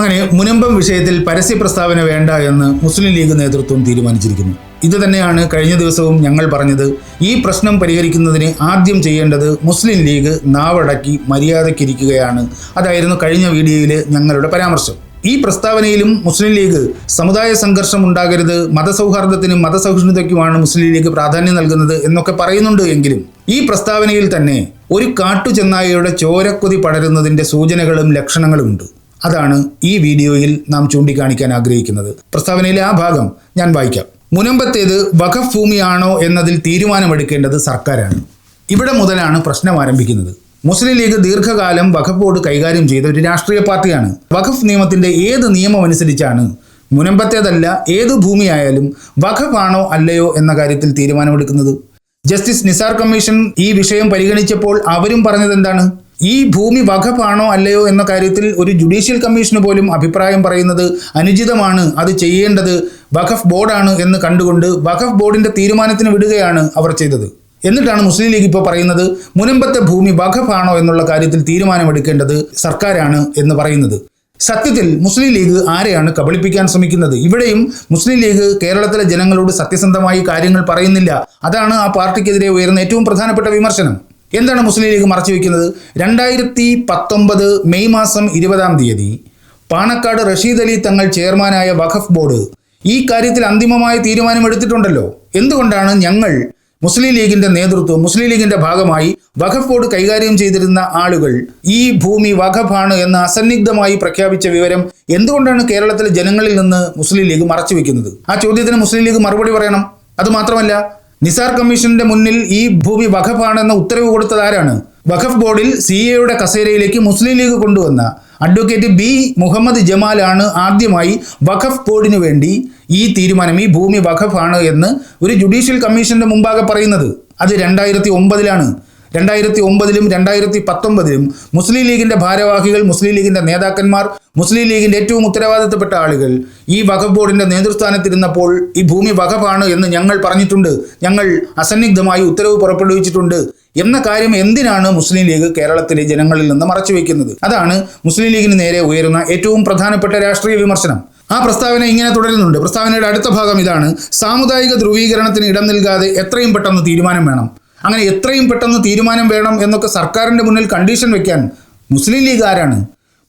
അങ്ങനെ മുനമ്പം വിഷയത്തിൽ പരസ്യ പ്രസ്താവന വേണ്ട എന്ന് മുസ്ലിം ലീഗ് നേതൃത്വം തീരുമാനിച്ചിരിക്കുന്നു. ഇത് തന്നെയാണ് കഴിഞ്ഞ ദിവസവും ഞങ്ങൾ പറഞ്ഞത്. ഈ പ്രശ്നം പരിഹരിക്കുന്നതിന് ആദ്യം ചെയ്യേണ്ടത് മുസ്ലിം ലീഗ് നാവടക്കി മര്യാദയ്ക്കിരിക്കുകയാണ്. അതായിരുന്നു കഴിഞ്ഞ വീഡിയോയിലെ ഞങ്ങളുടെ പരാമർശം. ഈ പ്രസ്താവനയിലും മുസ്ലിം ലീഗ് സമുദായ സംഘർഷം ഉണ്ടാകരുത് മതസൗഹാർദ്ദത്തിനും മതസഹിഷ്ണുതയ്ക്കുമാണ് മുസ്ലിം ലീഗ് പ്രാധാന്യം നൽകുന്നത് എന്നൊക്കെ പറയുന്നുണ്ട് എങ്കിലും ഈ പ്രസ്താവനയിൽ തന്നെ ഒരു കാട്ടുചെന്നായയുടെ ചോരക്കൊതി പടരുന്നതിന്റെ സൂചനകളും ലക്ഷണങ്ങളുമുണ്ട്. അതാണ് ഈ വീഡിയോയിൽ നാം ചൂണ്ടിക്കാണിക്കാൻ ആഗ്രഹിക്കുന്നത്. പ്രസ്താവനയിലെ ആ ഭാഗം ഞാൻ വായിക്കാം. മുനമ്പത്തേത് വഖഫ് ഭൂമിയാണോ എന്നതിൽ തീരുമാനമെടുക്കേണ്ടത് സർക്കാരാണ്. ഇവിടെ മുതലാണ് പ്രശ്നം ആരംഭിക്കുന്നത്. മുസ്ലിം ലീഗ് ദീർഘകാലം വഖഫ് ബോർഡ് കൈകാര്യം ചെയ്ത ഒരു രാഷ്ട്രീയ പാർട്ടിയാണ്. വഖഫ് നിയമത്തിന്റെ ഏത് നിയമം അനുസരിച്ചാണ് മുനമ്പത്തേതല്ല ഏത് ഭൂമിയായാലും വഖഫ് ആണോ അല്ലയോ എന്ന കാര്യത്തിൽ തീരുമാനമെടുക്കുന്നത്? ജസ്റ്റിസ് നിസാർ കമ്മീഷൻ ഈ വിഷയം പരിഗണിച്ചപ്പോൾ അവരും പറഞ്ഞത് എന്താണ് ഈ ഭൂമി വകപ്പാണോ അല്ലയോ എന്ന കാര്യത്തിൽ ഒരു ജുഡീഷ്യൽ കമ്മീഷന് പോലും അഭിപ്രായം പറയുന്നത് അനുചിതമാണ്. അത് ചെയ്യേണ്ടത് വഖഫ് ബോർഡാണ് എന്ന് കണ്ടുകൊണ്ട് വഖഫ് ബോർഡിന്റെ തീരുമാനത്തിന് വിടുകയാണ് അവർ ചെയ്തത്. എന്നിട്ടാണ് മുസ്ലിം ലീഗ് ഇപ്പോൾ പറയുന്നത് മുനമ്പത്തെ ഭൂമി വഖഫാണോ എന്നുള്ള കാര്യത്തിൽ തീരുമാനമെടുക്കേണ്ടത് സർക്കാരാണ് എന്ന് പറയുന്നത്. സത്യത്തിൽ മുസ്ലിം ലീഗ് ആരെയാണ് കബളിപ്പിക്കാൻ ശ്രമിക്കുന്നത്? ഇവിടെയും മുസ്ലിം ലീഗ് കേരളത്തിലെ ജനങ്ങളോട് സത്യസന്ധമായി കാര്യങ്ങൾ പറയുന്നില്ല. അതാണ് ആ പാർട്ടിക്കെതിരെ ഉയർന്ന ഏറ്റവും പ്രധാനപ്പെട്ട വിമർശനം. എന്താണ് മുസ്ലിം ലീഗ് മറച്ചു വയ്ക്കുന്നത് രണ്ടായിരത്തി പത്തൊമ്പത് മെയ് മാസം ഇരുപതാം തീയതി പാണക്കാട് റഷീദ് അലി തങ്ങൾ ചെയർമാനായ വഖഫ് ബോർഡ് ഈ കാര്യത്തിൽ അന്തിമമായ തീരുമാനമെടുത്തിട്ടുണ്ടല്ലോ എന്തുകൊണ്ടാണ് ഞങ്ങൾ മുസ്ലിം ലീഗിന്റെ നേതൃത്വം മുസ്ലിം ലീഗിന്റെ ഭാഗമായി വഖഫ് ബോർഡ് കൈകാര്യം ചെയ്തിരുന്ന ആളുകൾ ഈ ഭൂമി വഖഫാണ് എന്ന് അസന്നിഗ്ധമായി പ്രഖ്യാപിച്ച വിവരം എന്തുകൊണ്ടാണ് കേരളത്തിലെ ജനങ്ങളിൽ നിന്ന് മുസ്ലിം ലീഗ് മറച്ചു വെക്കുന്നത്? ആ ചോദ്യത്തിന് മുസ്ലിം ലീഗ് മറുപടി പറയണം. അത് മാത്രമല്ല നിസാർ കമ്മീഷന്റെ മുന്നിൽ ഈ ഭൂമി വഖഫാണെന്ന ഉത്തരവ് കൊടുത്തത് ആരാണ്? വഖഫ് ബോർഡിൽ സി എയുടെ കസേരയിലേക്ക് മുസ്ലിം ലീഗ് കൊണ്ടുവന്ന അഡ്വക്കേറ്റ് ബി മുഹമ്മദ് ജമാലാണ് ആദ്യമായി വഖഫ് ബോർഡിനു വേണ്ടി ഈ തീരുമാനം ഈ ഭൂമി വഖഫാണ് എന്ന് ഒരു ജുഡീഷ്യൽ കമ്മീഷന്റെ മുമ്പാകെ പറയുന്നത്. അത് രണ്ടായിരത്തി ഒമ്പതിലാണ് രണ്ടായിരത്തി ഒമ്പതിലും രണ്ടായിരത്തി പത്തൊമ്പതിലും മുസ്ലിം ലീഗിന്റെ ഭാരവാഹികൾ മുസ്ലിം ലീഗിന്റെ നേതാക്കന്മാർ മുസ്ലിം ലീഗിന്റെ ഏറ്റവും ഉത്തരവാദിത്തപ്പെട്ട ആളുകൾ ഈ വഖഫ് ബോർഡിന്റെ നേതൃസ്ഥാനത്തിരുന്നപ്പോൾ ഈ ഭൂമി വഖഫാണ് എന്ന് ഞങ്ങൾ പറഞ്ഞിട്ടുണ്ട്. ഞങ്ങൾ അസന്നിഗ്ധമായി ഉത്തരവ് പുറപ്പെടുവിച്ചിട്ടുണ്ട്. എന്ന കാര്യം എന്തിനാണ് മുസ്ലിം ലീഗ് കേരളത്തിലെ ജനങ്ങളിൽ നിന്ന് മറച്ചു വയ്ക്കുന്നത് അതാണ് മുസ്ലിം ലീഗിന് നേരെ ഉയരുന്ന ഏറ്റവും പ്രധാനപ്പെട്ട രാഷ്ട്രീയ വിമർശനം. ആ പ്രസ്താവന ഇങ്ങനെ തുടരുന്നുണ്ട്. പ്രസ്താവനയുടെ അടുത്ത ഭാഗം ഇതാണ്. സാമുദായിക ധ്രുവീകരണത്തിന് ഇടം നൽകാതെ എത്രയും പെട്ടെന്ന് തീരുമാനം വേണം. അങ്ങനെ എത്രയും പെട്ടെന്ന് തീരുമാനം വേണം എന്നൊക്കെ സർക്കാരിന്റെ മുന്നിൽ കണ്ടീഷൻ വെക്കാൻ മുസ്ലിം ലീഗ് ആരാണ്?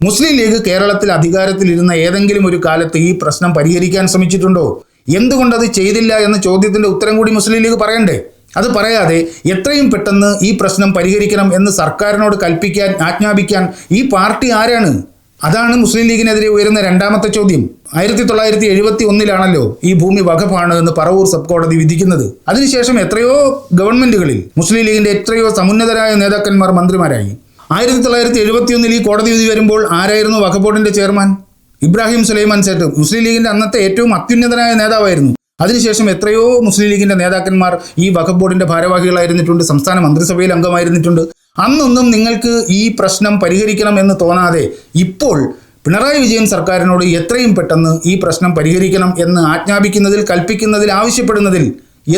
മുസ്ലിം ലീഗ് കേരളത്തിൽ അധികാരത്തിലിരുന്ന ഏതെങ്കിലും ഒരു കാലത്ത് ഈ പ്രശ്നം പരിഹരിക്കാൻ ശ്രമിച്ചിട്ടുണ്ടോ? എന്തുകൊണ്ടത് ചെയ്തില്ല എന്ന ചോദ്യത്തിന്റെ ഉത്തരം കൂടി മുസ്ലിം ലീഗ് പറയണ്ടേ? അത് പറയാതെ എത്രയും പെട്ടെന്ന് ഈ പ്രശ്നം പരിഹരിക്കണം എന്ന് സർക്കാരിനോട് കൽപ്പിക്കാൻ ആജ്ഞാപിക്കാൻ ഈ പാർട്ടി ആരാണ്? അതാണ് മുസ്ലിം ലീഗിനെതിരെ ഉയരുന്ന രണ്ടാമത്തെ ചോദ്യം. ആയിരത്തി തൊള്ളായിരത്തി എഴുപത്തി ഒന്നിലാണല്ലോ ഈ ഭൂമി വകഫാണ് എന്ന് പറവൂർ സബ് കോടതി വിധിക്കുന്നത്. അതിനുശേഷം എത്രയോ ഗവൺമെന്റുകളിൽ മുസ്ലിം ലീഗിന്റെ എത്രയോ സമുന്നതരായ നേതാക്കന്മാർ മന്ത്രിമാരായി. ആയിരത്തി തൊള്ളായിരത്തി എഴുപത്തി ഒന്നിൽ ഈ കോടതി വിധി വരുമ്പോൾ ആരായിരുന്നു വഖബോർഡിന്റെ ചെയർമാൻ? ഇബ്രാഹിം സുലൈമാൻ സേട്ട്. മുസ്ലിം ലീഗിന്റെ അന്നത്തെ ഏറ്റവും അത്യുന്നതനായ നേതാവായിരുന്നു. അതിനുശേഷം എത്രയോ മുസ്ലിം ലീഗിന്റെ നേതാക്കന്മാർ ഈ വഖബ് ബോർഡിന്റെ ഭാരവാഹികളായിരുന്നിട്ടുണ്ട് സംസ്ഥാന മന്ത്രിസഭയിൽ അംഗമായിരുന്നിട്ടുണ്ട്. അന്നൊന്നും നിങ്ങൾക്ക് ഈ പ്രശ്നം പരിഹരിക്കണം എന്ന് തോന്നാതെ ഇപ്പോൾ പിണറായി വിജയൻ സർക്കാരിനോട് എത്രയും പെട്ടെന്ന് ഈ പ്രശ്നം പരിഹരിക്കണം എന്ന് ആജ്ഞാപിക്കുന്നതിൽ കൽപ്പിക്കുന്നതിൽ ആവശ്യപ്പെടുന്നതിൽ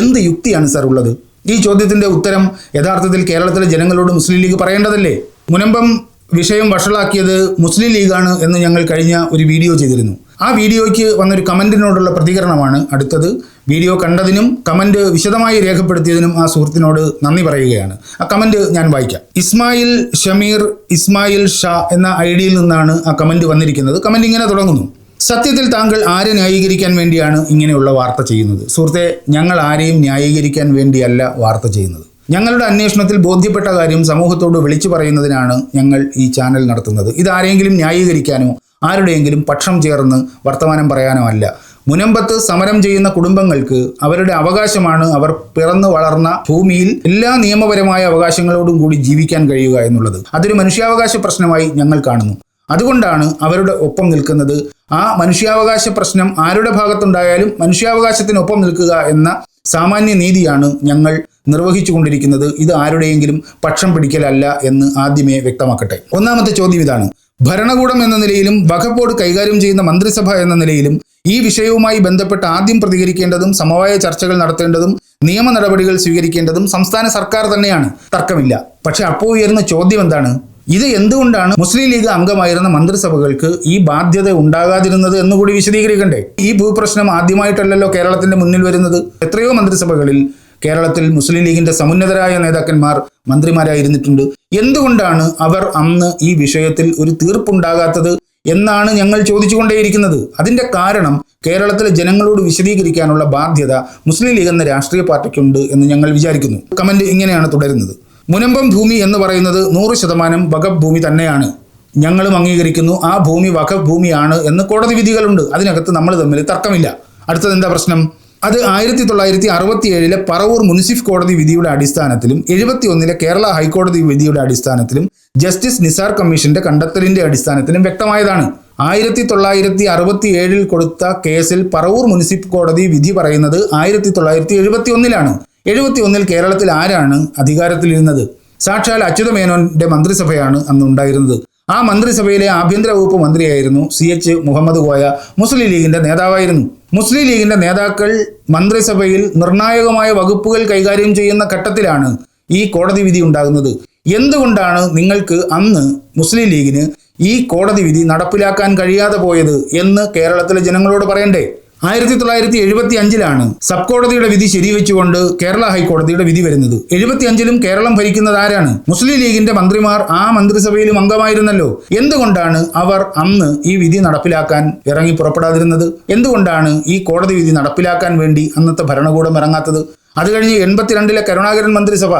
എന്ത് യുക്തിയാണ് സാർ ഉള്ളത്? ഈ ചോദ്യത്തിന്റെ ഉത്തരം യഥാർത്ഥത്തിൽ കേരളത്തിലെ ജനങ്ങളോട് മുസ്ലിം ലീഗ് പറയേണ്ടതല്ലേ? മുനമ്പം വിഷയം വഷളാക്കിയത് മുസ്ലിം ലീഗാണ് എന്ന് ഞങ്ങൾ കഴിഞ്ഞ ഒരു വീഡിയോ ചെയ്തിരുന്നു. ആ വീഡിയോയ്ക്ക് വന്നൊരു കമന്റിനോടുള്ള പ്രതികരണമാണ് അടുത്തത്. വീഡിയോ കണ്ടതിനും കമന്റ് വിശദമായി രേഖപ്പെടുത്തിയതിനും ആ സുഹൃത്തിനോട് നന്ദി പറയുകയാണ്. ആ കമന്റ് ഞാൻ വായിക്കാം. ഇസ്മായിൽ ഷമീർ ഇസ്മായിൽ ഷാ എന്ന ഐ ഡിയിൽ നിന്നാണ് ആ കമന്റ് വന്നിരിക്കുന്നത്. കമന്റ് ഇങ്ങനെ തുടങ്ങുന്നു. സത്യത്തിൽ താങ്കൾ ആരെ ന്യായീകരിക്കാൻ വേണ്ടിയാണ് ഇങ്ങനെയുള്ള വാർത്ത ചെയ്യുന്നത്? സുഹൃത്തെ ഞങ്ങൾ ആരെയും ന്യായീകരിക്കാൻ വേണ്ടിയല്ല വാർത്ത ചെയ്യുന്നത്. ഞങ്ങളുടെ അന്വേഷണത്തിൽ ബോധ്യപ്പെട്ട കാര്യം സമൂഹത്തോട് വിളിച്ചു പറയുന്നതിനാണ് ഞങ്ങൾ ഈ ചാനൽ നടത്തുന്നത്. ഇതാരെങ്കിലും ന്യായീകരിക്കാനോ ആരുടെയെങ്കിലും പക്ഷം ചേർന്ന് വർത്തമാനം പറയാനോ അല്ല. മുനമ്പത്ത് സമരം ചെയ്യുന്ന കുടുംബങ്ങൾക്ക് അവരുടെ അവകാശമാണ് അവർ പിറന്നു വളർന്ന ഭൂമിയിൽ എല്ലാ നിയമപരമായ അവകാശങ്ങളോടും കൂടി ജീവിക്കാൻ കഴിയുക എന്നുള്ളത്. അതൊരു മനുഷ്യാവകാശ പ്രശ്നമായി ഞങ്ങൾ കാണുന്നു. അതുകൊണ്ടാണ് അവരുടെ ഒപ്പം നിൽക്കുന്നത്. ആ മനുഷ്യാവകാശ പ്രശ്നം ആരുടെ ഭാഗത്തുണ്ടായാലും മനുഷ്യാവകാശത്തിനൊപ്പം നിൽക്കുക എന്ന സാമാന്യ നീതിയാണ് ഞങ്ങൾ നിർവഹിച്ചുകൊണ്ടിരിക്കുന്നത് ഇത് ആരുടെയെങ്കിലും പക്ഷം പിടിക്കലല്ല എന്ന് ആദ്യമേ വ്യക്തമാക്കട്ടെ. ഒന്നാമത്തെ ചോദ്യം ഇതാണ്. ഭരണകൂടം എന്ന നിലയിലും വഖഫ് കൈകാര്യം ചെയ്യുന്ന മന്ത്രിസഭ എന്ന നിലയിലും ഈ വിഷയവുമായി ബന്ധപ്പെട്ട് ആദ്യം പ്രതികരിക്കേണ്ടതും സമവായ ചർച്ചകൾ നടത്തേണ്ടതും നിയമ നടപടികൾ സ്വീകരിക്കേണ്ടതും സംസ്ഥാന സർക്കാർ തന്നെയാണ്. തർക്കമില്ല. പക്ഷെ അപ്പോൾ ഉയർന്ന ചോദ്യം എന്താണ്? ഇത് എന്തുകൊണ്ടാണ് മുസ്ലിം ലീഗ് അംഗമായിരുന്ന മന്ത്രിസഭകൾക്ക് ഈ ബാധ്യത ഉണ്ടാകാതിരുന്നത് എന്നുകൂടി വിശദീകരിക്കണ്ടേ? ഈ ഭൂപ്രശ്നം ആദ്യമായിട്ടല്ലല്ലോ കേരളത്തിന്റെ മുന്നിൽ വരുന്നത്. എത്രയോ മന്ത്രിസഭകളിൽ കേരളത്തിൽ മുസ്ലിം ലീഗിന്റെ സമുന്നതരായ നേതാക്കന്മാർ മന്ത്രിമാരായിരുന്നിട്ടുണ്ട്. എന്തുകൊണ്ടാണ് അവർ അന്ന് ഈ വിഷയത്തിൽ ഒരു തീർപ്പുണ്ടാകാത്തത് എന്നാണ് ഞങ്ങൾ ചോദിച്ചുകൊണ്ടേയിരിക്കുന്നത്. അതിന്റെ കാരണം കേരളത്തിലെ ജനങ്ങളോട് വിശദീകരിക്കാനുള്ള ബാധ്യത മുസ്ലിം ലീഗ് എന്ന രാഷ്ട്രീയ പാർട്ടിക്കുണ്ട് എന്ന് ഞങ്ങൾ വിചാരിക്കുന്നു. കമന്റ് ഇങ്ങനെയാണ് തുടരുന്നത്. മുനമ്പം ഭൂമി എന്ന് പറയുന്നത് നൂറ് ശതമാനം വകഫ് ഭൂമി തന്നെയാണ്. ഞങ്ങളും അംഗീകരിക്കുന്നു ആ ഭൂമി വഖഫ് ഭൂമിയാണ് എന്ന് കോടതി വിധികളുണ്ട്. അതിനകത്ത് നമ്മൾ തമ്മിൽ തർക്കമില്ല. അടുത്തത് എന്താ പ്രശ്നം? അത് ആയിരത്തി തൊള്ളായിരത്തി അറുപത്തി ഏഴിലെ പറവൂർ മുനിസിഫ് കോടതി വിധിയുടെ അടിസ്ഥാനത്തിലും എഴുപത്തി ഒന്നിലെ കേരള ഹൈക്കോടതി വിധിയുടെ അടിസ്ഥാനത്തിലും ജസ്റ്റിസ് നിസാർ കമ്മീഷന്റെ കണ്ടെത്തലിന്റെ അടിസ്ഥാനത്തിലും വ്യക്തമായതാണ്. ആയിരത്തി തൊള്ളായിരത്തി അറുപത്തി ഏഴിൽ കൊടുത്ത കേസിൽ പറവൂർ മുനിസിപ്പൽ കോടതി വിധി പറയുന്നത് ആയിരത്തി തൊള്ളായിരത്തി എഴുപത്തി ഒന്നിലാണ് എഴുപത്തി ഒന്നിൽ കേരളത്തിൽ ആരാണ് അധികാരത്തിലിരുന്നത്? സാക്ഷാൽ അച്യുതമേനോന്റെ മന്ത്രിസഭയാണ് അന്ന് ഉണ്ടായിരുന്നത് ആ മന്ത്രിസഭയിലെ ആഭ്യന്തര വകുപ്പ് മന്ത്രിയായിരുന്നു സി എച്ച് മുഹമ്മദ് കോയ. മുസ്ലിം ലീഗിന്റെ നേതാവായിരുന്നു. മുസ്ലിം ലീഗിന്റെ നേതാക്കൾ മന്ത്രിസഭയിൽ നിർണായകമായ വകുപ്പുകൾ കൈകാര്യം ചെയ്യുന്ന ഘട്ടത്തിലാണ് ഈ കോടതി വിധി ഉണ്ടാകുന്നത്. എന്തുകൊണ്ടാണ് നിങ്ങൾക്ക് അന്ന് മുസ്ലിം ലീഗിന് ഈ കോടതി വിധി നടപ്പിലാക്കാൻ കഴിയാതെ പോയത് എന്ന് കേരളത്തിലെ ജനങ്ങളോട് പറയണ്ടേ? ആയിരത്തി തൊള്ളായിരത്തി എഴുപത്തി അഞ്ചിലാണ് സബ് കോടതിയുടെ വിധി ശരിവെച്ചുകൊണ്ട് കേരള ഹൈക്കോടതിയുടെ വിധി വരുന്നത്. എഴുപത്തി അഞ്ചിലും കേരളം ഭരിക്കുന്നത് ആരാണ്? മുസ്ലിം ലീഗിന്റെ മന്ത്രിമാർ ആ മന്ത്രിസഭയിലും അംഗമായിരുന്നല്ലോ. എന്തുകൊണ്ടാണ് അവർ അന്ന് ഈ വിധി നടപ്പിലാക്കാൻ ഇറങ്ങി പുറപ്പെടാതിരുന്നത്? എന്തുകൊണ്ടാണ് ഈ കോടതി വിധി നടപ്പിലാക്കാൻ വേണ്ടി അന്നത്തെ ഭരണകൂടം ഇറങ്ങാത്തത്? അത് കഴിഞ്ഞ് എൺപത്തിരണ്ടിലെ കരുണാകരൻ മന്ത്രിസഭ.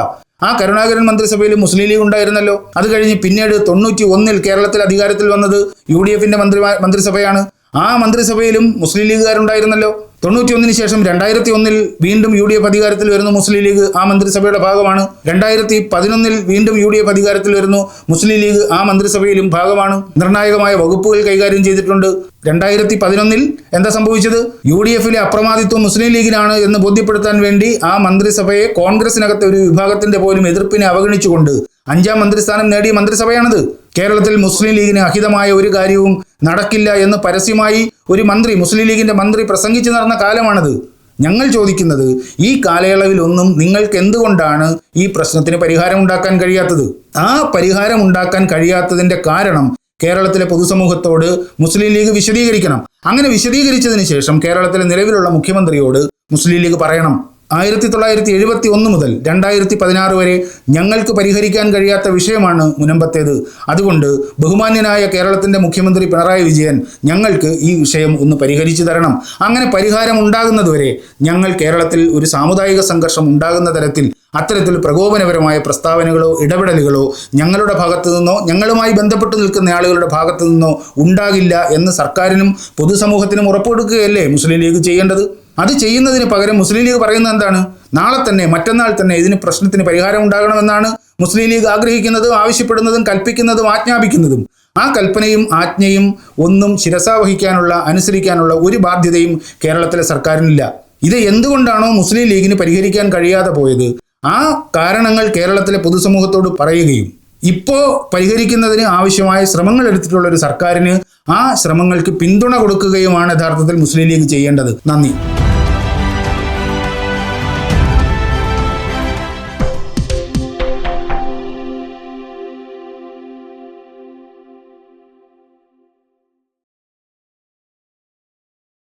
ആ കരുണാകരൻ മന്ത്രിസഭയിൽ മുസ്ലിം ലീഗ് ഉണ്ടായിരുന്നല്ലോ. അത് കഴിഞ്ഞ് പിന്നീട് തൊണ്ണൂറ്റി ഒന്നിൽ കേരളത്തിൽ അധികാരത്തിൽ വന്നത് യു ഡി എഫിന്റെ മന്ത്രി മന്ത്രിസഭയാണ്. ആ മന്ത്രിസഭയിലും മുസ്ലിം ലീഗുകാരുണ്ടായിരുന്നല്ലോ. തൊണ്ണൂറ്റി ഒന്നിന് ശേഷം രണ്ടായിരത്തി ഒന്നിൽ വീണ്ടും യു ഡി എഫ് അധികാരത്തിൽ വരുന്നു മുസ്ലിം ലീഗ് ആ മന്ത്രിസഭയുടെ ഭാഗമാണ്. രണ്ടായിരത്തി പതിനൊന്നിൽ വീണ്ടും യു ഡി എഫ് അധികാരത്തിൽ വരുന്നു മുസ്ലിം ലീഗ് ആ മന്ത്രിസഭയിലും ഭാഗമാണ്. നിർണായകമായ വകുപ്പുകൾ കൈകാര്യം ചെയ്തിട്ടുണ്ട്. രണ്ടായിരത്തി പതിനൊന്നിൽ എന്താ സംഭവിച്ചത്? യു ഡി എഫിലെ അപ്രമാദിത്വം മുസ്ലിം ലീഗിനാണ് എന്ന് ബോധ്യപ്പെടുത്താൻ വേണ്ടി ആ മന്ത്രിസഭയെ കോൺഗ്രസിനകത്തെ ഒരു വിഭാഗത്തിന്റെ പോലും എതിർപ്പിനെ അവഗണിച്ചുകൊണ്ട് അഞ്ചാം മന്ത്രിസ്ഥാനം നേടിയ മന്ത്രിസഭയാണിത്. കേരളത്തിൽ മുസ്ലിം ലീഗിന് അഹിതമായ ഒരു കാര്യവും നടക്കില്ല എന്ന് പരസ്യമായി ഒരു മന്ത്രി മുസ്ലിം ലീഗിന്റെ മന്ത്രി പ്രസംഗിച്ചു നടന്ന കാലമാണത്. ഞങ്ങൾ ചോദിക്കുന്നത് ഈ കാലയളവിലൊന്നും നിങ്ങൾക്ക് എന്തുകൊണ്ടാണ് ഈ പ്രശ്നത്തിന് പരിഹാരം ഉണ്ടാക്കാൻ കഴിയാത്തത്? ആ പരിഹാരം ഉണ്ടാക്കാൻ കഴിയാത്തതിന്റെ കാരണം കേരളത്തിലെ പൊതുസമൂഹത്തോട് മുസ്ലിം ലീഗ് വിശദീകരിക്കണം. അങ്ങനെ വിശദീകരിച്ചതിന് ശേഷം കേരളത്തിലെ നിലവിലുള്ള മുഖ്യമന്ത്രിയോട് മുസ്ലിം ലീഗ് പറയണം. ആയിരത്തി തൊള്ളായിരത്തി എഴുപത്തി ഒന്ന് മുതൽ രണ്ടായിരത്തി പതിനാറ് വരെ ഞങ്ങൾക്ക് പരിഹരിക്കാൻ കഴിയാത്ത വിഷയമാണ് മുനമ്പത്തേത്. അതുകൊണ്ട് ബഹുമാന്യനായ കേരളത്തിന്റെ മുഖ്യമന്ത്രി പിണറായി വിജയൻ ഞങ്ങൾക്ക് ഈ വിഷയം ഒന്ന് പരിഹരിച്ചു തരണം. അങ്ങനെ പരിഹാരം ഉണ്ടാകുന്നതുവരെ ഞങ്ങൾ കേരളത്തിൽ ഒരു സാമുദായിക സംഘർഷം ഉണ്ടാകുന്ന തരത്തിൽ അത്തരത്തിൽ പ്രകോപനപരമായ പ്രസ്താവനകളോ ഇടപെടലുകളോ ഞങ്ങളുടെ ഭാഗത്തു നിന്നോ ഞങ്ങളുമായി ബന്ധപ്പെട്ട് നിൽക്കുന്ന ആളുകളുടെ ഭാഗത്തു നിന്നോ ഉണ്ടാകില്ല എന്ന് സർക്കാരിനും പൊതുസമൂഹത്തിനും ഉറപ്പുകൊടുക്കുകയല്ലേ മുസ്ലിം ലീഗ് ചെയ്യേണ്ടത്? അത് ചെയ്യുന്നതിന് പകരം മുസ്ലിം ലീഗ് പറയുന്നത് എന്താണ്? നാളെ തന്നെ മറ്റന്നാൾ തന്നെ ഇതിന് പ്രശ്നത്തിന് പരിഹാരം ഉണ്ടാകണമെന്നാണ് മുസ്ലിം ലീഗ് ആഗ്രഹിക്കുന്നതും ആവശ്യപ്പെടുന്നതും കൽപ്പിക്കുന്നതും ആജ്ഞാപിക്കുന്നതും. ആ കൽപ്പനയും ആജ്ഞയും ഒന്നും ശിരസാവഹിക്കാനുള്ള അനുസരിക്കാനുള്ള ഒരു ബാധ്യതയും കേരളത്തിലെ സർക്കാരിനില്ല. ഇത് എന്തുകൊണ്ടാണോ മുസ്ലിം ലീഗിന് പരിഹരിക്കാൻ കഴിയാതെ പോയത്? ആ കാരണങ്ങൾ കേരളത്തിലെ പൊതുസമൂഹത്തോട് പറയുകയും ഇപ്പോൾ പരിഹരിക്കുന്നതിന് ആവശ്യമായ ശ്രമങ്ങൾ എടുത്തിട്ടുള്ള ഒരു സർക്കാരിന് ആ ശ്രമങ്ങൾക്ക് പിന്തുണ കൊടുക്കുകയുമാണ് യഥാർത്ഥത്തിൽ മുസ്ലിം ലീഗ് ചെയ്യേണ്ടത്. നന്ദി.